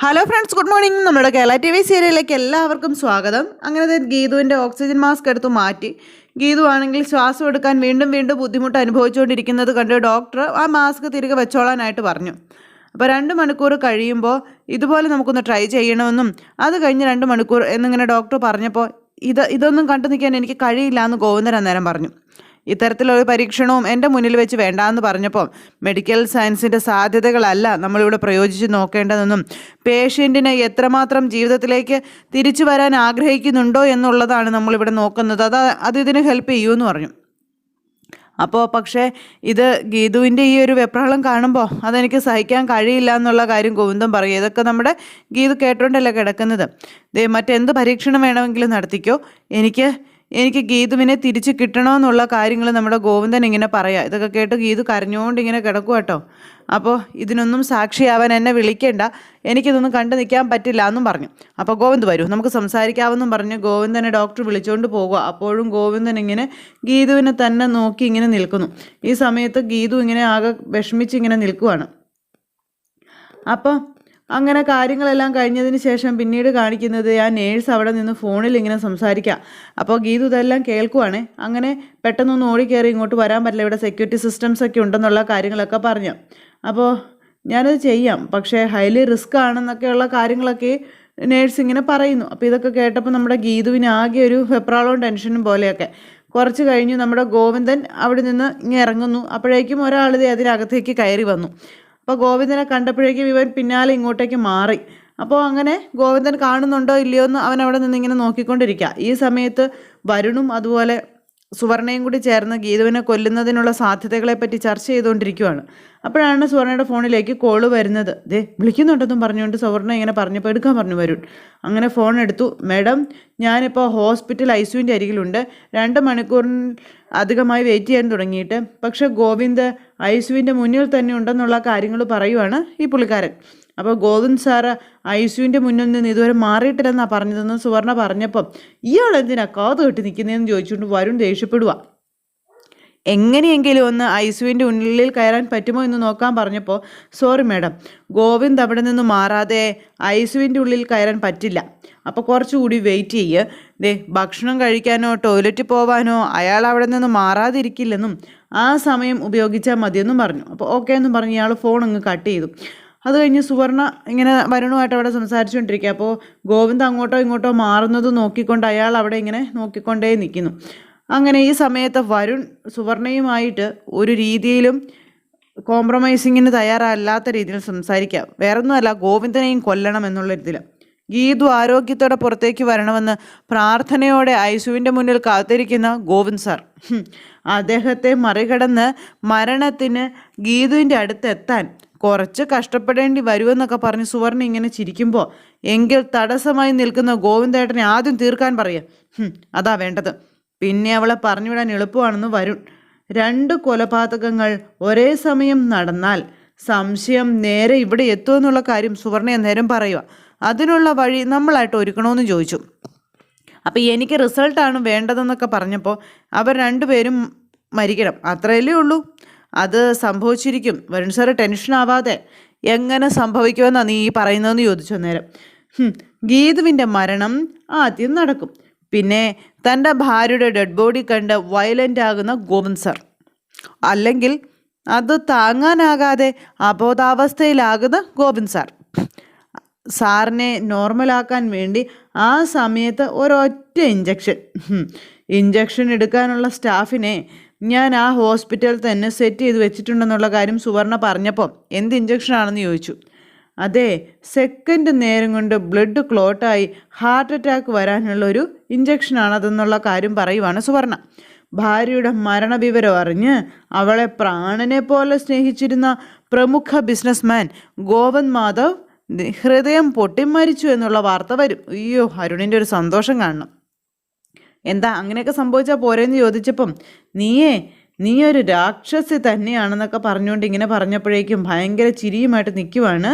Hello friends good morning നമ്മുടെ Kerala T V സീരിയലിലേക്ക് എല്ലാവർക്കും സ്വാഗതം. അങ്ങനെ ഗീതുവിന്റെ ഓക്സിജൻ മാസ്ക് എടുത്ത് മാറ്റി. ഗീതു ആണെങ്കിൽ ശ്വാസം എടുക്കാൻ വീണ്ടും വീണ്ടും ബുദ്ധിമുട്ട് അനുഭവിച്ചുകൊണ്ടിരിക്കുന്നത് കണ്ട് ഡോക്ടർ ആ മാസ്ക് തിരികെ വെച്ചോളാനായിട്ട് പറഞ്ഞു. അപ്പോൾ രണ്ട് മണിക്കൂർ കഴിയുമ്പോൾ ഇതുപോലെ നമുക്കൊന്ന് ട്രൈ ചെയ്യണമെന്നും അത് കഴിഞ്ഞ് രണ്ട് മണിക്കൂർ എന്നിങ്ങനെ ഡോക്ടർ പറഞ്ഞപ്പോൾ ഇത് ഇതൊന്നും കണ്ടു നിൽക്കാൻ എനിക്ക് കഴിയില്ല എന്ന് ഗോവിന്ദൻ അന്നേരം പറഞ്ഞു. ഇത്തരത്തിലൊരു പരീക്ഷണവും എന്റെ മുന്നിൽ വെച്ച് വേണ്ടാന്ന് പറഞ്ഞപ്പോൾ മെഡിക്കൽ സയൻസിന്റെ സാധ്യതകളല്ല നമ്മളിവിടെ പ്രയോജിച്ച് നോക്കേണ്ടതെന്നും പേഷ്യന്റിന് എത്രമാത്രം ജീവിതത്തിലേക്ക് തിരിച്ചു വരാൻ ആഗ്രഹിക്കുന്നുണ്ടോ എന്നുള്ളതാണ് നമ്മളിവിടെ നോക്കുന്നത്. അത് അത് ഇതിന് ഹെൽപ്പ് ചെയ്യുമെന്ന് പറഞ്ഞു. അപ്പോൾ പക്ഷേ ഇത് ഗീതുവിന്റെ ഈ ഒരു വെപ്രാളം കാണുമ്പോൾ അതെനിക്ക് സഹിക്കാൻ കഴിയില്ല എന്നുള്ള കാര്യം ഗോവിന്ദം പറയും. ഇതൊക്കെ നമ്മുടെ ഗീതു കേട്ടോണ്ടല്ലേ കിടക്കുന്നത്. ദേ മറ്റെന്ത് പരീക്ഷണം വേണമെങ്കിലും നടത്തിക്കോ? എനിക്ക് എനിക്ക് ഗീതുവിനെ തിരിച്ചു കിട്ടണമെന്നുള്ള കാര്യങ്ങൾ നമ്മുടെ ഗോവിന്ദൻ ഇങ്ങനെ പറയാം. ഇതൊക്കെ കേട്ട് ഗീതു കരഞ്ഞുകൊണ്ട് ഇങ്ങനെ കിടക്കുക കേട്ടോ അപ്പോൾ ഇതിനൊന്നും സാക്ഷിയാവാൻ എന്നെ വിളിക്കേണ്ട. എനിക്കിതൊന്നും കണ്ടു നിൽക്കാൻ പറ്റില്ല എന്നും പറഞ്ഞു. അപ്പോൾ ഗോവിന്ദ് വരൂ. നമുക്ക് സംസാരിക്കാമെന്നും പറഞ്ഞ് ഗോവിന്ദനെ ഡോക്ടർ വിളിച്ചുകൊണ്ട് പോകുക അപ്പോഴും ഗോവിന്ദൻ ഇങ്ങനെ ഗീതുവിനെ തന്നെ നോക്കി ഇങ്ങനെ നിൽക്കുന്നു. ഈ സമയത്ത് ഗീതു ഇങ്ങനെ ആകെ വിഷമിച്ച് ഇങ്ങനെ നിൽക്കുവാണ്. അപ്പോൾ അങ്ങനെ കാര്യങ്ങളെല്ലാം കഴിഞ്ഞതിന് ശേഷം പിന്നീട് കാണിക്കുന്നത് ആ നേഴ്സ് അവിടെ നിന്ന് ഫോണിൽ ഇങ്ങനെ സംസാരിക്കാം. അപ്പോൾ ഗീതു ഇതെല്ലാം കേൾക്കുവാണേ. അങ്ങനെ പെട്ടെന്നൊന്ന് ഓടിക്കയറി ഇങ്ങോട്ട് വരാൻ പറ്റില്ല. ഇവിടെ സെക്യൂരിറ്റി സിസ്റ്റംസ് ഒക്കെ ഉണ്ടെന്നുള്ള കാര്യങ്ങളൊക്കെ പറഞ്ഞു. അപ്പോൾ ഞാനത് ചെയ്യാം. പക്ഷേ ഹൈലി റിസ്ക് ആണെന്നൊക്കെയുള്ള കാര്യങ്ങളൊക്കെ നേഴ്സ് ഇങ്ങനെ പറയുന്നു. അപ്പോൾ ഇതൊക്കെ കേട്ടപ്പോൾ നമ്മുടെ ഗീതുവിന് ആകെ ഒരു വെപ്രാളവും ടെൻഷനും പോലെയൊക്കെ. കുറച്ച് കഴിഞ്ഞു നമ്മുടെ ഗോവിന്ദൻ അവിടെ നിന്ന് ഇങ്ങനെ ഇറങ്ങുന്നു. അപ്പോഴേക്കും ഒരാൾ അതിനകത്തേക്ക് കയറി വന്നു. അപ്പോൾ ഗോവിന്ദനെ കണ്ടപ്പോഴേക്കും ഇവൻ പിന്നാലെ ഇങ്ങോട്ടേക്ക് മാറി. അപ്പോൾ അങ്ങനെ ഗോവിന്ദൻ കാണുന്നുണ്ടോ ഇല്ലയോ എന്ന് അവൻ അവിടെ നിന്ന് ഇങ്ങനെ നോക്കിക്കൊണ്ടിരിക്കുക ഈ സമയത്ത് വരുണും അതുപോലെ സുവർണയും കൂടി ചേർന്ന് ഗീതുവിനെ കൊല്ലുന്നതിനുള്ള സാധ്യതകളെപ്പറ്റി ചർച്ച ചെയ്തുകൊണ്ടിരിക്കുകയാണ് അപ്പോഴാണ് സുവർണയുടെ ഫോണിലേക്ക് കോൾ വരുന്നത്. ദേ വിളിക്കുന്നുണ്ടെന്നും പറഞ്ഞുകൊണ്ട് സുവർണ ഇങ്ങനെ പറഞ്ഞപ്പോൾ എടുക്കാൻ പറഞ്ഞു വരുൺ. അങ്ങനെ ഫോൺ എടുത്തു. മാഡം ഞാനിപ്പോൾ ഹോസ്പിറ്റൽ ഐ സിയുവിന്റെ അരികിലുണ്ട്. രണ്ട് മണിക്കൂറിന് അധികമായി വെയിറ്റ് ചെയ്യാൻ തുടങ്ങിയിട്ട്. പക്ഷേ ഗോവിന്ദ് ഐ സിയുവിന്റെ മുന്നിൽ തന്നെ ഉണ്ടെന്നുള്ള കാര്യങ്ങൾ പറയുവാണ് ഈ പുള്ളിക്കാരൻ. അപ്പോൾ ഗോവിന്ദ് സാറ് ഐസുവിന്റെ മുന്നിൽ നിന്ന് ഇതുവരെ മാറിയിട്ടില്ലെന്നാണ് പറഞ്ഞതെന്ന് സുവർണ പറഞ്ഞപ്പം ഇയാൾ എന്തിനാ കാത് കെട്ടി നിൽക്കുന്നതെന്ന് ചോദിച്ചുകൊണ്ട് വരുൺ ദേഷ്യപ്പെടുക എങ്ങനെയെങ്കിലും ഒന്ന് ഐസുവിന്റെ ഉള്ളിൽ കയറാൻ പറ്റുമോ എന്ന് നോക്കാൻ പറഞ്ഞപ്പോൾ സോറി മാഡം ഗോവിന്ദ് അവിടെ നിന്ന് മാറാതെ ഐസുവിന്റെ ഉള്ളിൽ കയറാൻ പറ്റില്ല. അപ്പോൾ കുറച്ചുകൂടി വെയിറ്റ് ചെയ്യ്. ദേ ഭക്ഷണം കഴിക്കാനോ ടോയ്ലറ്റിൽ പോവാനോ അയാൾ അവിടെ നിന്ന് മാറാതിരിക്കില്ലെന്നും ആ സമയം ഉപയോഗിച്ചാൽ മതിയെന്നും പറഞ്ഞു. അപ്പോൾ ഓക്കെ എന്നും പറഞ്ഞ് ഇയാൾ ഫോൺ അങ്ങ് കട്ട് ചെയ്തു. അത് കഴിഞ്ഞ് സുവർണ ഇങ്ങനെ വരുണുമായിട്ട് അവിടെ സംസാരിച്ചുകൊണ്ടിരിക്കുക. അപ്പോൾ ഗോവിന്ദ് അങ്ങോട്ടോ ഇങ്ങോട്ടോ മാറുന്നത് നോക്കിക്കൊണ്ട് അയാൾ അവിടെ ഇങ്ങനെ നോക്കിക്കൊണ്ടേ നിൽക്കുന്നു. അങ്ങനെ ഈ സമയത്ത് വരുൺ സുവർണയുമായിട്ട് ഒരു രീതിയിലും കോംപ്രമൈസിങ്ങിന് തയ്യാറല്ലാത്ത രീതിയിൽ സംസാരിക്കുക. വേറൊന്നുമല്ല ഗോവിന്ദനെയും കൊല്ലണം എന്നുള്ള രീതിയിൽ ഗീതു ആരോഗ്യത്തോടെ പുറത്തേക്ക് വരണമെന്ന് പ്രാർത്ഥനയോടെ ഐസുവിന്റെ മുന്നിൽ കാത്തിരിക്കുന്ന ഗോവിന്ദ് സാർ. അദ്ദേഹത്തെ മറികടന്ന് മരണത്തിന് ഗീതുവിന്റെ അടുത്തെത്താൻ കുറച്ച് കഷ്ടപ്പെടേണ്ടി വരുമെന്നൊക്കെ പറഞ്ഞ് സുവർണ ഇങ്ങനെ ചിരിക്കുമ്പോൾ എങ്കിൽ തടസ്സമായി നിൽക്കുന്ന ഗോവിന്ദേട്ടനെ ആദ്യം തീർക്കാൻ പറയുക അതാ വേണ്ടത്. പിന്നെ അവളെ പറഞ്ഞുവിടാൻ എളുപ്പമാണെന്ന് വരുൺ. രണ്ട് കൊലപാതകങ്ങൾ ഒരേ സമയം നടന്നാൽ സംശയം നേരെ ഇവിടെ എത്തുമെന്നുള്ള കാര്യം സുവർണ നേരം പറയുക. അതിനുള്ള വഴി നമ്മളായിട്ട് ഒരുക്കണമെന്ന് ചോദിച്ചു. അപ്പോൾ എനിക്ക് റിസൾട്ടാണ് വേണ്ടതെന്നൊക്കെ പറഞ്ഞപ്പോൾ അവർ രണ്ടുപേരും മരിക്കണം. അത്രയല്ലേ ഉള്ളൂ. അത് സംഭവിച്ചിരിക്കും. വരുൺ സാറ് ടെൻഷൻ ആവാതെ എങ്ങനെ സംഭവിക്കുമെന്നാണ് നീ ഈ പറയുന്നതെന്ന് ചോദിച്ചു നേരം ഗീതുവിന്റെ മരണം ആദ്യം നടക്കും. പിന്നെ തന്റെ ഭാര്യയുടെ ഡെഡ് ബോഡി കണ്ട് വയലന്റ് ആകുന്ന ഗോവിന്ദ് സാർ. അല്ലെങ്കിൽ അത് താങ്ങാനാകാതെ അബോധാവസ്ഥയിലാകുന്ന ഗോവിന്ദ് സാർ. സാറിനെ നോർമലാക്കാൻ വേണ്ടി ആ സമയത്ത് ഒരൊറ്റ ഇഞ്ചക്ഷൻ ഇഞ്ചക്ഷൻ എടുക്കാനുള്ള സ്റ്റാഫിനെ ഞാൻ ആ ഹോസ്പിറ്റലിൽ തന്നെ സെറ്റ് ചെയ്ത് വെച്ചിട്ടുണ്ടെന്നുള്ള കാര്യം സുവർണ പറഞ്ഞപ്പോൾ എന്ത് ഇഞ്ചക്ഷനാണെന്ന് ചോദിച്ചു. അതെ സെക്കൻഡ് നേരം കൊണ്ട് ബ്ലഡ് ക്ലോട്ടായി ഹാർട്ട് അറ്റാക്ക് വരാനുള്ള ഒരു ഇഞ്ചക്ഷനാണതെന്നുള്ള കാര്യം പറയുവാണ് സുവർണ. ഭാര്യയുടെ മരണവിവരം അറിഞ്ഞ് അവളെ പ്രാണനെ പോലെ സ്നേഹിച്ചിരുന്ന പ്രമുഖ ബിസിനസ്മാൻ ഗോവൻ മാധവ് ഹൃദയം പൊട്ടിമരിച്ചു എന്നുള്ള വാർത്ത വരും. അയ്യോ അരുണിന്റെ ഒരു സന്തോഷം കാണണം. എന്താ അങ്ങനെയൊക്കെ സംഭവിച്ചാൽ പോരെന്ന് ചോദിച്ചപ്പം നീയേ നീ ഒരു രാക്ഷസി തന്നെയാണെന്നൊക്കെ പറഞ്ഞുകൊണ്ട് ഇങ്ങനെ പറഞ്ഞപ്പോഴേക്കും ഭയങ്കര ചിരിയുമായിട്ട് നിൽക്കുവാണ്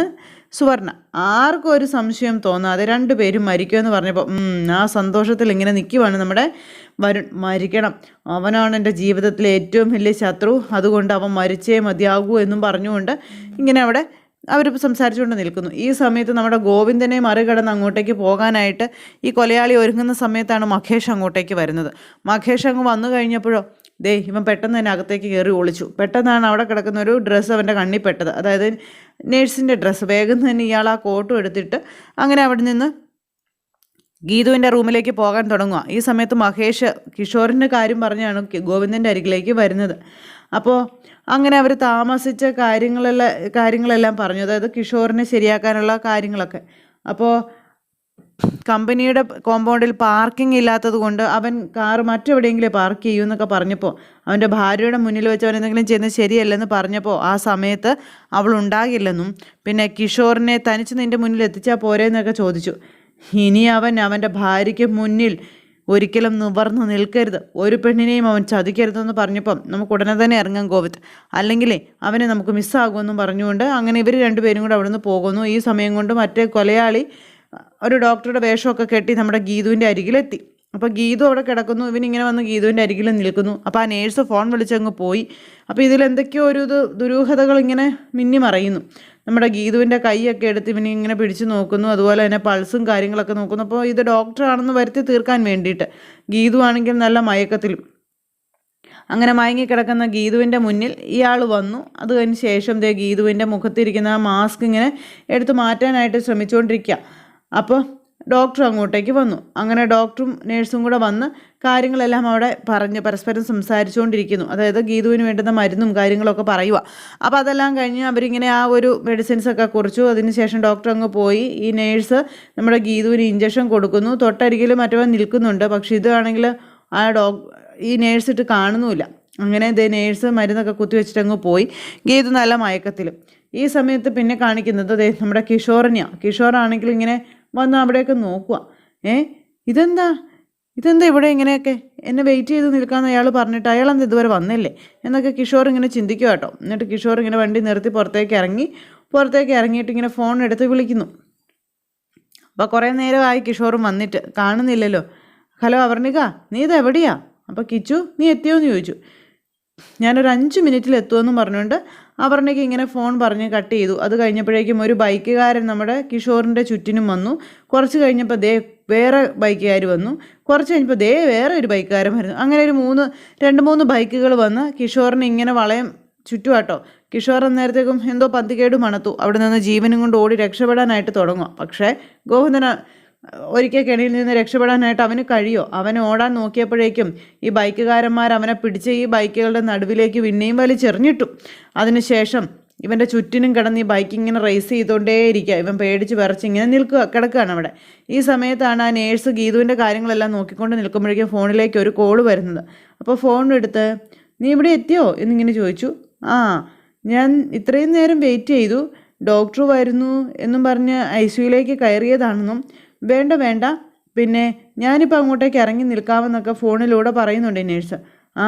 സുവർണ. ആർക്കും ഒരു സംശയം തോന്നാതെ രണ്ടുപേരും മരിക്കുമെന്ന് പറഞ്ഞപ്പോൾ ആ സന്തോഷത്തിൽ ഇങ്ങനെ നിൽക്കുവാണ് നമ്മുടെ വരുൺ. മരിക്കണം. അവനാണ് എന്റെ ജീവിതത്തിലെ ഏറ്റവും വലിയ ശത്രു. അതുകൊണ്ട് അവൻ മരിച്ചേ മതിയാകൂ എന്നും പറഞ്ഞുകൊണ്ട് ഇങ്ങനെ അവിടെ അവർ സംസാരിച്ചുകൊണ്ട് നിൽക്കുന്നു. ഈ സമയത്ത് നമ്മുടെ ഗോവിന്ദനെ മറികടന്ന് അങ്ങോട്ടേക്ക് പോകാനായിട്ട് ഈ കൊലയാളി ഒരുങ്ങുന്ന സമയത്താണ് മഖേഷ് അങ്ങോട്ടേക്ക് വരുന്നത്. മഖേഷ് അങ്ങ് വന്നു കഴിഞ്ഞപ്പോഴോ ദേ ഇവൻ പെട്ടെന്ന് തന്നെ അകത്തേക്ക് കയറി ഒളിച്ചു. പെട്ടെന്നാണ് അവിടെ കിടക്കുന്ന ഒരു ഡ്രസ്സ് അവന്റെ കണ്ണിൽ പെട്ടത്. അതായത് നേഴ്സിന്റെ ഡ്രസ്സ്. വേഗം തന്നെ ഇയാൾ ആ കോട്ടും എടുത്തിട്ട് അങ്ങനെ അവിടെ നിന്ന് ഗീതുവിന്റെ റൂമിലേക്ക് പോകാൻ തുടങ്ങുക. ഈ സമയത്ത് മഹേഷ് കിഷോറിന്റെ കാര്യം പറഞ്ഞാണ് ഗോവിന്ദന്റെ അരികിലേക്ക് വരുന്നത്. അപ്പോൾ അങ്ങനെ അവർ താമസിച്ച കാര്യങ്ങളെല്ലാം കാര്യങ്ങളെല്ലാം പറഞ്ഞു. അതായത് കിഷോറിനെ ശരിയാക്കാനുള്ള കാര്യങ്ങളൊക്കെ. അപ്പോൾ കമ്പനിയുടെ കോമ്പൗണ്ടിൽ പാർക്കിംഗ് ഇല്ലാത്തത് കൊണ്ട് അവൻ കാർ മറ്റെവിടെയെങ്കിലും പാർക്ക് ചെയ്യൂ എന്നൊക്കെ പറഞ്ഞപ്പോൾ അവന്റെ ഭാര്യയുടെ മുന്നിൽ വെച്ച് അവൻ എന്തെങ്കിലും ചെയ്യുന്നത് ശരിയല്ലെന്ന് പറഞ്ഞപ്പോൾ ആ സമയത്ത് അവൾ ഉണ്ടാകില്ലെന്നും പിന്നെ കിഷോറിനെ തനിച്ച് നിന്റെ മുന്നിൽ എത്തിച്ചാൽ പോരെ എന്നൊക്കെ ചോദിച്ചു. ഇനി അവൻ അവന്റെ ഭാര്യയ്ക്ക് മുന്നിൽ ഒരിക്കലും നിവർന്ന് നിൽക്കരുത്. ഒരു പെണ്ണിനെയും അവൻ ചതിക്കരുതെന്ന് പറഞ്ഞപ്പം നമുക്ക് ഉടനെ തന്നെ ഇറങ്ങാം കോവിത്ത് അല്ലെങ്കിലേ അവനെ നമുക്ക് മിസ്സാകുമെന്നും പറഞ്ഞുകൊണ്ട് അങ്ങനെ ഇവർ രണ്ടുപേരും കൂടെ അവിടെ നിന്ന് പോകുന്നു. ഈ സമയം കൊണ്ട് മറ്റേ കൊലയാളി ഒരു ഡോക്ടറുടെ വേഷമൊക്കെ കെട്ടി നമ്മുടെ ഗീതുവിന്റെ അരികിലെത്തി. അപ്പോൾ ഗീതു അവിടെ കിടക്കുന്നു. ഇവനിങ്ങനെ വന്ന് ഗീതുവിന്റെ അരികിൽ നിൽക്കുന്നു. അപ്പോൾ ആ നേഴ്സ് ഫോൺ വിളിച്ചങ്ങ് പോയി. അപ്പോൾ ഇതിൽ എന്തൊക്കെയോ ഒരു ഇത് ദുരൂഹതകൾ ഇങ്ങനെ മിന്നി മറയുന്നു. നമ്മുടെ ഗീതുവിന്റെ കൈയൊക്കെ എടുത്ത് ഇവനെ ഇങ്ങനെ പിടിച്ചു നോക്കുന്നു അതുപോലെ തന്നെ പൾസും കാര്യങ്ങളൊക്കെ നോക്കുന്നു. അപ്പോൾ ഇത് ഡോക്ടറാണെന്ന് വരുത്തി തീർക്കാൻ വേണ്ടിയിട്ട് ഗീതു ആണെങ്കിൽ നല്ല മയക്കത്തിലും. അങ്ങനെ മയങ്ങിക്കിടക്കുന്ന ഗീതുവിന്റെ മുന്നിൽ ഇയാൾ വന്നു. അത് കഴിഞ്ഞ് ശേഷം ദേ ഗീതുവിന്റെ മുഖത്തിരിക്കുന്ന ആ മാസ്ക് ഇങ്ങനെ എടുത്തു മാറ്റാനായിട്ട് ശ്രമിച്ചുകൊണ്ടിരിക്കുക. അപ്പോൾ ഡോക്ടർ അങ്ങോട്ടേക്ക് വന്നു. അങ്ങനെ ഡോക്ടറും നേഴ്സും കൂടെ വന്ന് കാര്യങ്ങളെല്ലാം അവിടെ പറഞ്ഞ് പരസ്പരം സംസാരിച്ചുകൊണ്ടിരിക്കുന്നു. അതായത് ഗീതുവിന് വേണ്ടുന്ന മരുന്നും കാര്യങ്ങളൊക്കെ പറയുക അപ്പോൾ അതെല്ലാം കഴിഞ്ഞ് അവരിങ്ങനെ ആ ഒരു മെഡിസിൻസൊക്കെ കുറിച്ചു. അതിനുശേഷം ഡോക്ടർ അങ്ങ് പോയി. ഈ നേഴ്സ് നമ്മുടെ ഗീതുവിന് ഇഞ്ചക്ഷൻ കൊടുക്കുന്നു. തൊട്ടരികിൽ മറ്റവൻ നിൽക്കുന്നുണ്ട്. പക്ഷേ ഇതാണെങ്കിൽ ആ ഡോ ഈ നേഴ്സ് ഇട്ട് കാണുന്നുമില്ല. അങ്ങനെ ഇതേ നേഴ്സ് മരുന്നൊക്കെ കുത്തിവെച്ചിട്ട് അങ്ങ് പോയി. ഗീതു നല്ല മയക്കത്തിലും. ഈ സമയത്ത് പിന്നെ കാണിക്കുന്നത് നമ്മുടെ കിഷോറിനെയാണ് കിഷോറാണെങ്കിൽ ഇങ്ങനെ വന്ന് അവിടെയൊക്കെ നോക്കുക ഏ ഇതെന്താ? ഇതെന്താ ഇവിടെ ഇങ്ങനെയൊക്കെ? എന്നെ വെയിറ്റ് ചെയ്ത് നിൽക്കാമെന്ന് അയാൾ പറഞ്ഞിട്ട് അയാൾ അയാളെന്താ ഇതുവരെ വന്നില്ലേ? എന്നൊക്കെ കിഷോർ ഇങ്ങനെ ചിന്തിക്കുക കേട്ടോ. എന്നിട്ട് കിഷോർ ഇങ്ങനെ വണ്ടി നിർത്തി പുറത്തേക്ക് ഇറങ്ങി. പുറത്തേക്ക് ഇറങ്ങിയിട്ട് ഇങ്ങനെ ഫോൺ എടുത്ത് വിളിക്കുന്നു. അപ്പോൾ കുറേ നേരമായി കിഷോറും വന്നിട്ട് കാണുന്നില്ലല്ലോ. ഹലോ അവർണിക നീ ഇത് എവിടെയാ? അപ്പോൾ കിച്ചു നീ എത്തിയോ എന്ന് ചോദിച്ചു. ഞാനൊരു അഞ്ച് മിനിറ്റിൽ എത്തുമെന്നും പറഞ്ഞുകൊണ്ട് അപർണയ്ക്ക് ഇങ്ങനെ ഫോൺ പറഞ്ഞ് കട്ട് ചെയ്തു. അത് കഴിഞ്ഞപ്പോഴേക്കും ഒരു ബൈക്കുകാരൻ നമ്മുടെ കിഷോറിന്റെ ചുറ്റിനും വന്നു. കുറച്ച് കഴിഞ്ഞപ്പോൾ ദേ വേറെ ബൈക്കുകാർ വന്നു. കുറച്ച് കഴിഞ്ഞപ്പോൾ ദേ വേറെ ഒരു ബൈക്കുകാരൻ വരുന്നു. അങ്ങനെ ഒരു മൂന്ന് രണ്ട് മൂന്ന് ബൈക്കുകൾ വന്ന് കിഷോറിനെ ഇങ്ങനെ വളയം ചുറ്റുവാട്ടോ കിഷോർ അന്നേരത്തേക്കും എന്തോ പന്തികേട് മണത്തു. അവിടെ നിന്ന് ജീവനും കൊണ്ട് ഓടി രക്ഷപ്പെടാനായിട്ട് തുടങ്ങും പക്ഷേ ഗോവിന്ദന ഒരിക്കൽ കെണിയിൽ നിന്ന് രക്ഷപ്പെടാനായിട്ട് അവന് കഴിയോ? അവൻ ഓടാൻ നോക്കിയപ്പോഴേക്കും ഈ ബൈക്കുകാരന്മാർ അവനെ പിടിച്ച് ഈ ബൈക്കുകളുടെ നടുവിലേക്ക് വിണ്ണയും വലിച്ചെറിഞ്ഞിട്ടു അതിനുശേഷം ഇവന്റെ ചുറ്റിനും കിടന്ന് ഈ ബൈക്ക് ഇങ്ങനെ റേസ് ചെയ്തുകൊണ്ടേയിരിക്കുക ഇവൻ പേടിച്ച് വിറച്ച് ഇങ്ങനെ നിൽക്കുക കിടക്കുകയാണ് അവിടെ. ഈ സമയത്താണ് ആ നേഴ്സ് ഗീതുവിന്റെ കാര്യങ്ങളെല്ലാം നോക്കിക്കൊണ്ട് നിൽക്കുമ്പോഴേക്കും ഫോണിലേക്ക് ഒരു കോൾ വരുന്നത്. അപ്പോൾ ഫോൺ എടുത്ത് നീ ഇവിടെ എത്തിയോ? എന്നിങ്ങനെ ചോദിച്ചു. ആ ഞാൻ ഇത്രയും നേരം വെയിറ്റ് ചെയ്തു. ഡോക്ടർ വരുന്നു എന്നും പറഞ്ഞ് ഐ സിയുയിലേക്ക് കയറിയതാണെന്നും വേണ്ട വേണ്ട. പിന്നെ ഞാനിപ്പോൾ അങ്ങോട്ടേക്ക് ഇറങ്ങി നിൽക്കാമെന്നൊക്കെ ഫോണിലൂടെ പറയുന്നുണ്ട് നേഴ്സ് ആ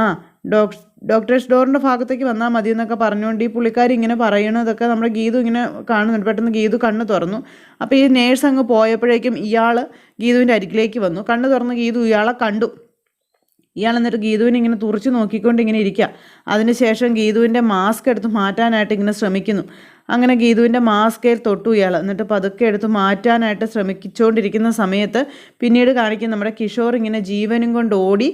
ഡോക്ടർ ഡോക്ടേഴ്സ് ഡോറിന്റെ ഭാഗത്തേക്ക് വന്നാൽ മതി എന്നൊക്കെ പറഞ്ഞുകൊണ്ട് ഈ പുള്ളിക്കാരി ഇങ്ങനെ പറയണതൊക്കെ നമ്മുടെ ഗീതു ഇങ്ങനെ കാണുന്നുണ്ട്. പെട്ടെന്ന് ഗീതു കണ്ണ് തുറന്നു. അപ്പോൾ ഈ നേഴ്സ് അങ്ങ് പോയപ്പോഴേക്കും ഇയാൾ ഗീതുവിന്റെ അരികിലേക്ക് വന്നു. കണ്ണ് തുറന്ന് ഗീതു ഇയാളെ കണ്ടു. ഇയാൾ എന്നിട്ട് ഗീതുവിനെ ഇങ്ങനെ തുറച്ചു നോക്കിക്കൊണ്ട് ഇങ്ങനെ ഇരിക്കുക അതിനുശേഷം ഗീതുവിന്റെ മാസ്ക് എടുത്ത് മാറ്റാനായിട്ട് ഇങ്ങനെ ശ്രമിക്കുന്നു. അങ്ങനെ ഗീതുവിന്റെ മാസ്കയിൽ തൊട്ടു ഇയാൾ. എന്നിട്ട് പതുക്കെ എടുത്ത് മാറ്റാനായിട്ട് ശ്രമിച്ചുകൊണ്ടിരിക്കുന്ന സമയത്ത് പിന്നീട് കാണിക്കും നമ്മുടെ കിഷോർ ഇങ്ങനെ ജീവനും കൊണ്ട് ഓടി.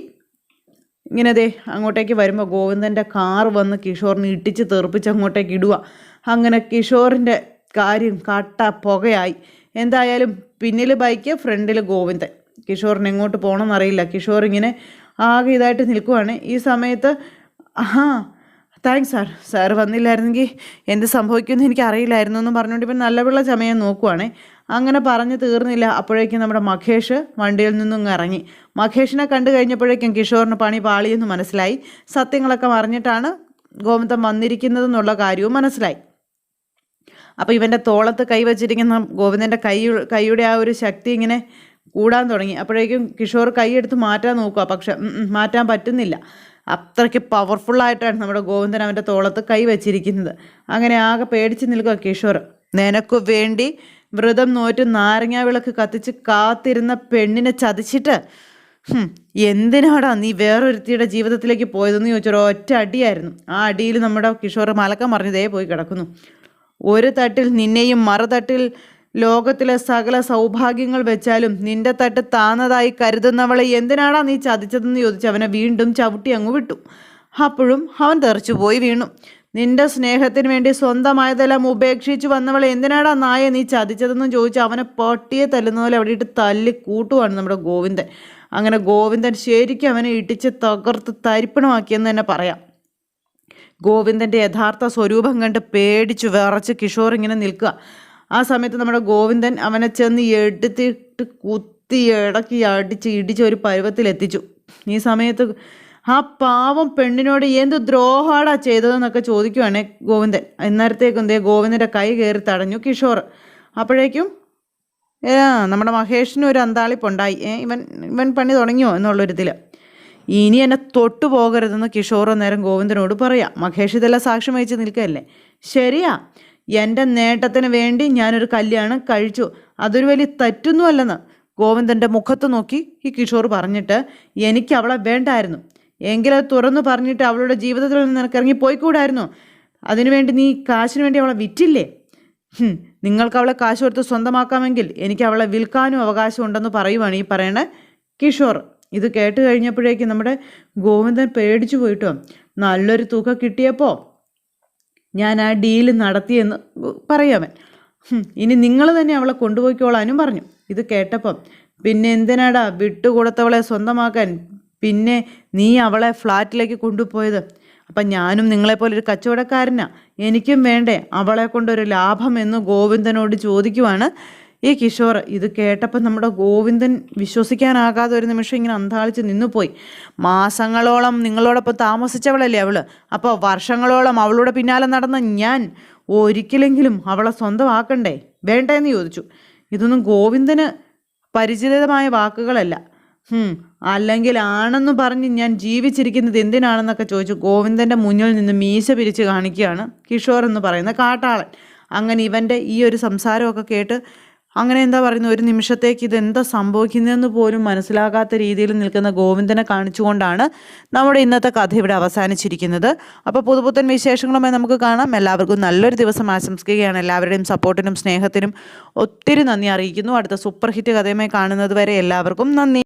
ഇങ്ങനെ ദേ അങ്ങോട്ടേക്ക് വരുമ്പോൾ ഗോവിന്ദന്റെ കാർ വന്ന് കിഷോറിനെ ഇട്ടിച്ച് തെറിപ്പിച്ച് അങ്ങോട്ടേക്ക് ഇടുക അങ്ങനെ കിഷോറിന്റെ കാര്യം കട്ട പുകയായി. എന്തായാലും പിന്നിൽ ബൈക്ക് ഫ്രണ്ടിൽ ഗോവിന്ദൻ. കിഷോറിന് എങ്ങോട്ട് പോകണമെന്നറിയില്ല കിഷോർ ഇങ്ങനെ ആകെ ഇതായിട്ട് നിൽക്കുവാണ്. ഈ സമയത്ത് ആഹാ താങ്ക്സ് സാർ. സാർ വന്നില്ലായിരുന്നെങ്കിൽ എന്ത് സംഭവിക്കുമെന്ന് എനിക്ക് അറിയില്ലായിരുന്നു എന്ന് പറഞ്ഞുകൊണ്ട് ഇപ്പം നല്ല പിള്ള ചമയം നോക്കുവാണേ. അങ്ങനെ പറഞ്ഞ് തീർന്നില്ല. അപ്പോഴേക്കും നമ്മുടെ മഖേഷ് വണ്ടിയിൽ നിന്നും ഇറങ്ങി. മഖേഷിനെ കണ്ടു കഴിഞ്ഞപ്പോഴേക്കും കിഷോറിന് പണി പാളിയെന്ന് മനസ്സിലായി. സത്യങ്ങളൊക്കെ അറിഞ്ഞിട്ടാണ് ഗോമന്തം വന്നിരിക്കുന്നതെന്നുള്ള കാര്യവും മനസ്സിലായി. അപ്പോൾ ഇവന്റെ തോളത്ത് കൈവച്ചിരിക്കുന്ന ഗോവിന്ദന്റെ കൈ കൈയുടെ ആ ഒരു ശക്തി ഇങ്ങനെ കൂടാൻ തുടങ്ങി. അപ്പോഴേക്കും കിഷോർ കൈയെടുത്ത് മാറ്റാൻ നോക്കുക പക്ഷെ മാറ്റാൻ പറ്റുന്നില്ല. അത്രയ്ക്ക് പവർഫുള്ളായിട്ടാണ് നമ്മുടെ ഗോവിന്ദൻ അവന്റെ തോളത്ത് കൈ വച്ചിരിക്കുന്നത്. അങ്ങനെ ആകെ പേടിച്ച് നിൽക്കുക കിഷോർ. നിനക്കു വേണ്ടി വ്രതം നോറ്റ് നാരങ്ങാ വിളക്ക് കത്തിച്ച് കാത്തിരുന്ന പെണ്ണിനെ ചതിച്ചിട്ട്? എന്തിനാടാ നീ വേറൊരുത്തിയുടെ ജീവിതത്തിലേക്ക് പോയതെന്ന് ചോദിച്ചൊരു ഒറ്റ അടിയായിരുന്നു. ആ അടിയിൽ നമ്മുടെ കിഷോർ മലക്കം മറിഞ്ഞതേ പോയി കിടക്കുന്നു. ഒരു തട്ടിൽ നിന്നെയും മറുതട്ടിൽ ലോകത്തിലെ സകല സൗഭാഗ്യങ്ങൾ വെച്ചാലും നിന്റെ തട്ട് താന്നതായി കരുതുന്നവളെ എന്തിനാടാ നീ ചതിച്ചതെന്ന് ചോദിച്ച് അവനെ വീണ്ടും ചവിട്ടി അങ്ങ് വിട്ടു. അപ്പോഴും അവൻ തെറിച്ചു പോയി വീണു. നിന്റെ സ്നേഹത്തിന് വേണ്ടി സ്വന്തമായതെല്ലാം ഉപേക്ഷിച്ചു വന്നവളെ എന്തിനാടാ നായെ നീ ചതിച്ചതെന്ന് ചോദിച്ച് അവനെ പട്ടിയെ തല്ലുന്ന പോലെ അവിടെ ഇട്ട് തല്ലി കൂട്ടുവാണ് നമ്മുടെ ഗോവിന്ദൻ. അങ്ങനെ ഗോവിന്ദൻ ശരിക്കും അവനെ ഇടിച്ച് തകർത്ത് തരിപ്പണമാക്കിയെന്ന് തന്നെ പറയാം. ഗോവിന്ദന്റെ യഥാർത്ഥ സ്വരൂപം കണ്ട് പേടിച്ചു വിറച്ച് കിഷോർ ഇങ്ങനെ നിൽക്കുക. ആ സമയത്ത് നമ്മുടെ ഗോവിന്ദൻ അവനെ ചെന്ന് എടുത്തിട്ട് കുത്തി ഇടക്കി അടിച്ച് ഇടിച്ച് ഒരു പരുവത്തിലെത്തിച്ചു. ഈ സമയത്ത് ആ പാവം പെണ്ണിനോട് എന്ത് ദ്രോഹാടാ ചെയ്തതെന്നൊക്കെ ചോദിക്കുവാണ് ഗോവിന്ദൻ. അന്നേരത്തേക്കും എന്തേ ഗോവിന്ദന്റെ കൈ കയറി തടഞ്ഞു കിഷോർ. അപ്പോഴേക്കും നമ്മുടെ മഹേഷിന് ഒരു അന്താളിപ്പുണ്ടായി. ഇവൻ ഇവൻ പണി തുടങ്ങിയോ? എന്നുള്ളൊരിതിൽ ഇനി എന്നെ തൊട്ടു പോകരുതെന്ന് കിഷോർ നേരം ഗോവിന്ദനോട് പറയാം. മഹേഷ് ഇതെല്ലാം സാക്ഷ്യം വഹിച്ച് നിൽക്കുകയല്ലേ? ശരിയാ. എന്റെ നേട്ടത്തിന് വേണ്ടി ഞാനൊരു കല്യാണം കഴിച്ചു. അതൊരു വലിയ തെറ്റൊന്നുമല്ലെന്ന് ഗോവിന്ദന്റെ മുഖത്ത് നോക്കി ഈ കിഷോർ പറഞ്ഞിട്ട് എനിക്ക് അവളെ വേണ്ടായിരുന്നു. എങ്കിലത് തുറന്നു പറഞ്ഞിട്ട് അവളുടെ ജീവിതത്തിൽ നിന്ന് നിനക്ക് ഇറങ്ങി പോയിക്കൂടായിരുന്നു. അതിനുവേണ്ടി നീ കാശിന് വേണ്ടി അവളെ വിറ്റില്ലേ? നിങ്ങൾക്ക് അവളെ കാശ് കൊടുത്ത് സ്വന്തമാക്കാമെങ്കിൽ എനിക്ക് അവളെ വിൽക്കാനും അവകാശമുണ്ടെന്ന് പറയുവാണ് ഈ പറയണ കിഷോർ. ഇത് കേട്ട് കഴിഞ്ഞപ്പോഴേക്കും നമ്മുടെ ഗോവിന്ദൻ പേടിച്ചു പോയിട്ടോ? നല്ലൊരു തുക കിട്ടിയപ്പോൾ ഞാൻ ആ ഡീൽ നടത്തിയെന്ന് പറയാമൻ ഇനി നിങ്ങൾ തന്നെ അവളെ കൊണ്ടുപോയിക്കോളാനും പറഞ്ഞു. ഇത് കേട്ടപ്പം പിന്നെ എന്തിനാടാ വിട്ടുകൊടുത്തവളെ സ്വന്തമാക്കാൻ? പിന്നെ നീ അവളെ ഫ്ലാറ്റിലേക്ക് കൊണ്ടുപോയത്. അപ്പം ഞാനും നിങ്ങളെപ്പോലെ ഒരു കച്ചവടക്കാരനാ. എനിക്കും വേണ്ടേ അവളെ കൊണ്ടൊരു ലാഭം എന്ന് ഗോവിന്ദനോട് ചോദിക്കുവാണ്. ഈ കിഷോർ ഇത് കേട്ടപ്പോൾ നമ്മുടെ ഗോവിന്ദൻ വിശ്വസിക്കാനാകാതെ ഒരു നിമിഷം ഇങ്ങനെ അന്താളിച്ച് നിന്നുപോയി. മാസങ്ങളോളം നിങ്ങളോടൊപ്പം താമസിച്ചവളല്ലേ അവൾ? അപ്പോൾ വർഷങ്ങളോളം അവളുടെ പിന്നാലെ നടന്ന ഞാൻ ഒരിക്കലെങ്കിലും അവളെ സ്വന്തമാക്കണ്ടേ? വേണ്ടേന്ന് ചോദിച്ചു. ഇതൊന്നും ഗോവിന്ദന് പരിചിതമായ വാക്കുകളല്ല. അല്ലെങ്കിൽ ആണെന്ന് പറഞ്ഞ് ഞാൻ ജീവിച്ചിരിക്കുന്നത് എന്തിനാണെന്നൊക്കെ ചോദിച്ചു ഗോവിന്ദന്റെ മുന്നിൽ നിന്ന് മീശ പിരിച്ച് കാണിക്കുകയാണ് കിഷോർ എന്ന് പറയുന്ന കാട്ടാളൻ. അങ്ങനെ ഇവന്റെ ഈ ഒരു സംസാരമൊക്കെ കേട്ട് അങ്ങനെ എന്താ പറയുന്നത് ഒരു നിമിഷത്തേക്ക് ഇതെന്താ സംഭവിക്കുന്നതെന്ന് പോലും മനസ്സിലാകാത്ത രീതിയിൽ നിൽക്കുന്ന ഗോവിന്ദനെ കാണിച്ചുകൊണ്ടാണ് നമ്മുടെ ഇന്നത്തെ കഥ ഇവിടെ അവസാനിച്ചിരിക്കുന്നത്. അപ്പോൾ പുതുപുത്തൻ വിശേഷങ്ങളുമായി നമുക്ക് കാണാം. എല്ലാവർക്കും നല്ലൊരു ദിവസം ആശംസിക്കുകയാണ്. എല്ലാവരുടെയും സപ്പോർട്ടിനും സ്നേഹത്തിനും ഒത്തിരി നന്ദി അറിയിക്കുന്നു. അടുത്ത സൂപ്പർ ഹിറ്റ് കഥയുമായി കാണുന്നത് വരെ എല്ലാവർക്കും നന്ദി.